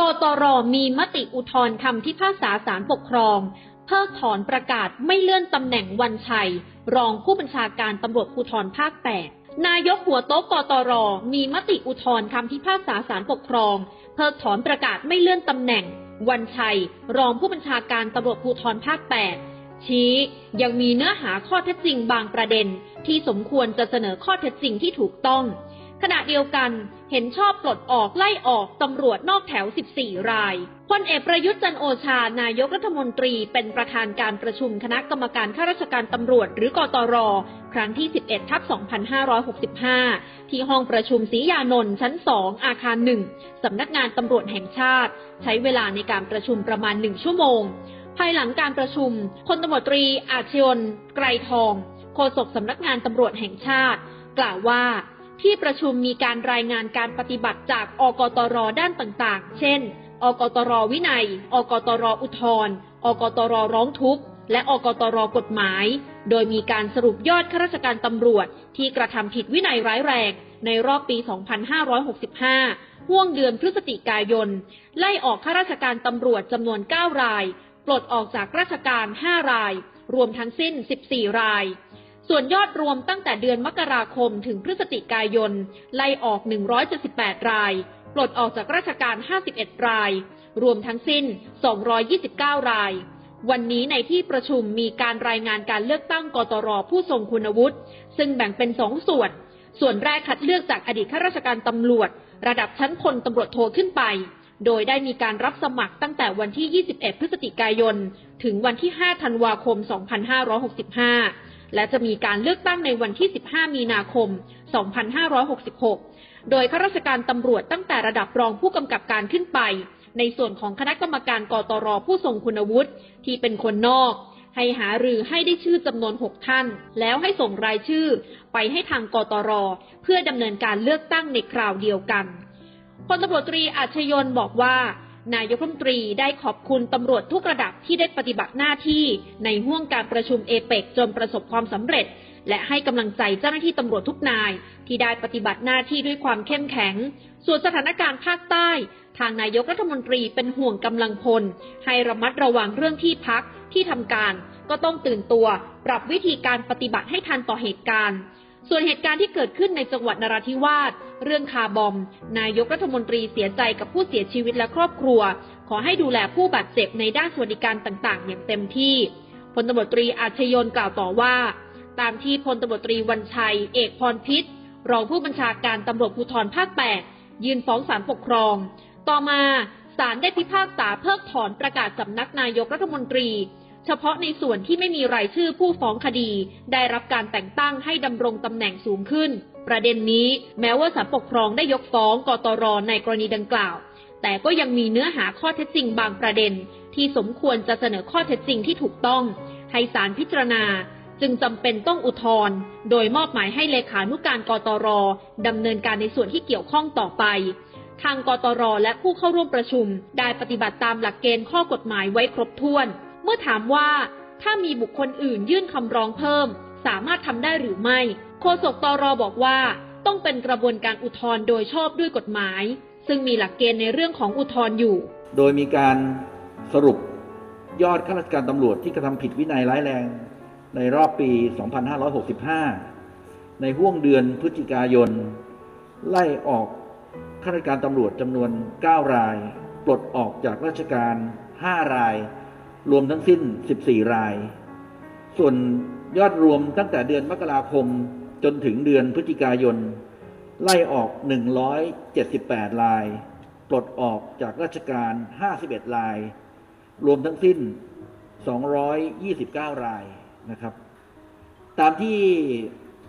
กตรมีมติอุทธรณ์คำพิพากษาศาลปกครอง เพิกถอนประกาศไม่เลื่อนตำแหน่งวันชัย รองผู้บัญชาการตำรวจภูธรภาค8นายกหัวโต๊ะกตรมีมติอุทธรณ์คำพิพากษาศาลปกครอง เพิกถอนประกาศไม่เลื่อนตำแหน่ง วันชัย รองผู้บัญชาการตำรวจภูธรภาค8ชี้ยังมีเนื้อหาข้อเท็จจริงบางประเด็น ที่สมควรจะเสนอข้อเท็จจริงที่ถูกต้อง ขณะเดียวกัน เห็นชอบปลดออกไล่ออกตำรวจนอกแถว 14 รายพลเอกประยุทธ์จันโอชา นายกรัฐมนตรีเป็นประธานการประชุมคณะกรรมการข้าราชการตำรวจ หรือกตร ครั้งที่ 11 ทับ 2565 ที่ห้องประชุมศรียานนท์ชั้น 2 อาคาร 1 สำนักงานตำรวจแห่งชาติ ใช้เวลาในการประชุมประมาณ 1 ชั่วโมง ภายหลังการประชุมพลตำรวจตรีอาชยนไกรทอง โฆษกสำนักงานตำรวจแห่งชาติ กล่าวว่า ที่ประชุมมีการรายงานการปฏิบัติจากอกตรด้านต่างๆ เช่น อกตรวินัย อกตรอุทธรอกตรร้องทุกข์ และอกตรกฎหมาย โดยมีการสรุปยอดข้าราชการตำรวจที่กระทำผิดวินัยร้ายแรงในรอบปี 2565 ห่วงเดือนพฤศจิกายน ไล่ออกข้าราชการตำรวจจำนวน 9 ราย ปลดออกจากราชการ 5 ราย รวมทั้งสิ้น 14 ราย ส่วนยอดรวมตั้งแต่เดือนมกราคมถึงพฤศจิกายน ไล่ออก 178 ราย ปลดออกจากราชการ 51 ราย รวมทั้งสิ้น 229 ราย วันนี้ในที่ประชุมมีการรายงานการเลือกตั้งกตรผู้ทรงคุณวุฒิ ซึ่งแบ่งเป็นสองส่วน ส่วนแรกคัดเลือกจากอดีตข้าราชการตำรวจ ระดับชั้นพลตำรวจโทขึ้นไป โดยได้มีการรับสมัครตั้งแต่วันที่ 21 พฤศจิกายน ถึงวันที่ 5 ธันวาคม 2565 และจะมีการเลือกตั้งในวันที่ 15 มีนาคม 2566 โดยข้าราชการตำรวจตั้งแต่ระดับรองผู้กำกับการขึ้นไป ในส่วนของคณะกรรมการกตรผู้ทรงคุณวุฒิที่เป็นคนนอก ให้หารือให้ได้ชื่อจำนวน 6 ท่าน แล้วให้ส่งรายชื่อ ไปให้ทางกตร เพื่อดำเนินการเลือกตั้งในคราวเดียวกันพลตำรวจตรีอาชยนบอกว่า นายกรัฐมนตรีได้ขอบคุณตำรวจทุกระดับที่ได้ปฏิบัติหน้าที่ในห่วงการประชุมเอเปกจนประสบความสำเร็จ และให้กำลังใจเจ้าหน้าที่ตำรวจทุกนาย ที่ได้ปฏิบัติหน้าที่ด้วยความเข้มแข็ง ส่วนสถานการณ์ภาคใต้ ทางนายกรัฐมนตรีเป็นห่วงกำลังพล ให้ระมัดระวังเรื่องที่พักที่ทำการ ก็ต้องตื่นตัว ปรับวิธีการปฏิบัติให้ทันต่อเหตุการณ์ ส่วนเหตุการณ์ที่เกิดขึ้นในจังหวัดนราธิวาส เรื่องคาร์บอม นายกรัฐมนตรีเสียใจกับผู้เสียชีวิตและครอบครัว ขอให้ดูแลผู้บาดเจ็บในด้านสวัสดิการต่างๆ อย่างเต็มที่ พลตำรวตรีอาชยนกล่าวต่อว่า ตามที่พลตำรวตรีวันชัย เอกพรพิษ รองผู้บัญชาการตำรวจภูธรภาค 8 ยื่นฟ้องศาลปกครอง ต่อมาศาลได้พิพากษาเพิกถอนประกาศสำนักนายกรัฐมนตรี เฉพาะในส่วนที่ไม่มีรายชื่อผู้ฟ้องคดี ได้รับการแต่งตั้งให้ดำรงตำแหน่งสูงขึ้น ประเด็นนี้แม้ว่าศาลปกครองได้ยกฟ้องกตรในกรณีดังกล่าว แต่ก็ยังมีเนื้อหาข้อเท็จจริงบางประเด็น ที่สมควรจะเสนอข้อเท็จจริงที่ถูกต้อง ให้ศาลพิจารณา จึงจำเป็นต้องอุทธรณ์โดยมอบหมายให้เลขานุการกตรดำเนินการในส่วนที่เกี่ยวข้องต่อไปทางกตรและผู้เข้าร่วมประชุม ได้ปฏิบัติตามหลักเกณฑ์ข้อกฎหมายไว้ครบถ้วน เมื่อถามว่าถ้ามีบุคคลอื่นยื่นคำร้องเพิ่ม สามารถทำได้หรือไม่ โฆษกตรบอกว่าต้องเป็นกระบวนการอุทธรณ์โดยชอบด้วยกฎหมาย ซึ่งมีหลักเกณฑ์ในเรื่องของอุทธรณ์อยู่ โดยมีการสรุปยอดข้าราชการตำรวจที่กระทำผิดวินัยร้ายแรง ในรอบปี 2565 ในห่วงเดือนพฤศจิกายน ไล่ออกข้าราชการตำรวจจำนวน 9 ราย ปลดออกจากราชการ 5 ราย รวมทั้งสิ้น 14 ราย ส่วนยอดรวมตั้งแต่เดือนมกราคมจนถึงเดือนพฤศจิกายน ไล่ออก 178 ราย ปลดออกจากราชการ 51 ราย รวมทั้งสิ้น 229 รายนะครับ ตามที่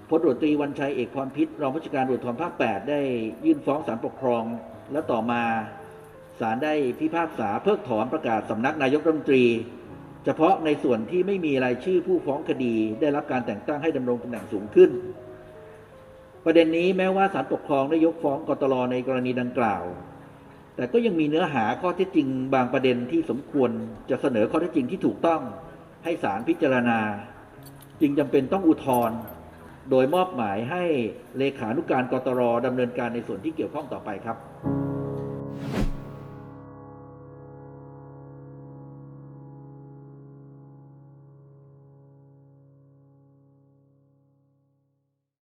พลตรวจตรีวันชัยเอกพรพิษรองผู้จัดการตรวจภูธรภาค 8 ได้ยื่นฟ้องศาลปกครองและต่อมา ศาลได้พิพากษาเพิกถอนประกาศสำนักนายกรัฐมนตรี เฉพาะในส่วนที่ไม่มีรายชื่อผู้ฟ้องคดีได้รับการแต่งตั้งให้ดำรงตำแหน่งสูงขึ้น ประเด็นนี้แม้ว่าศาลปกครองได้ยกฟ้องกตลในกรณีดังกล่าว แต่ก็ยังมีเนื้อหาข้อเท็จจริงบางประเด็นที่สมควรจะเสนอข้อเท็จจริงที่ถูกต้องให้ศาลพิจารณา จึงจำเป็นต้องอุทธรณ์โดยมอบหมายให้เลขานุการกตรดำเนินการในส่วนที่เกี่ยวข้องต่อไปครับ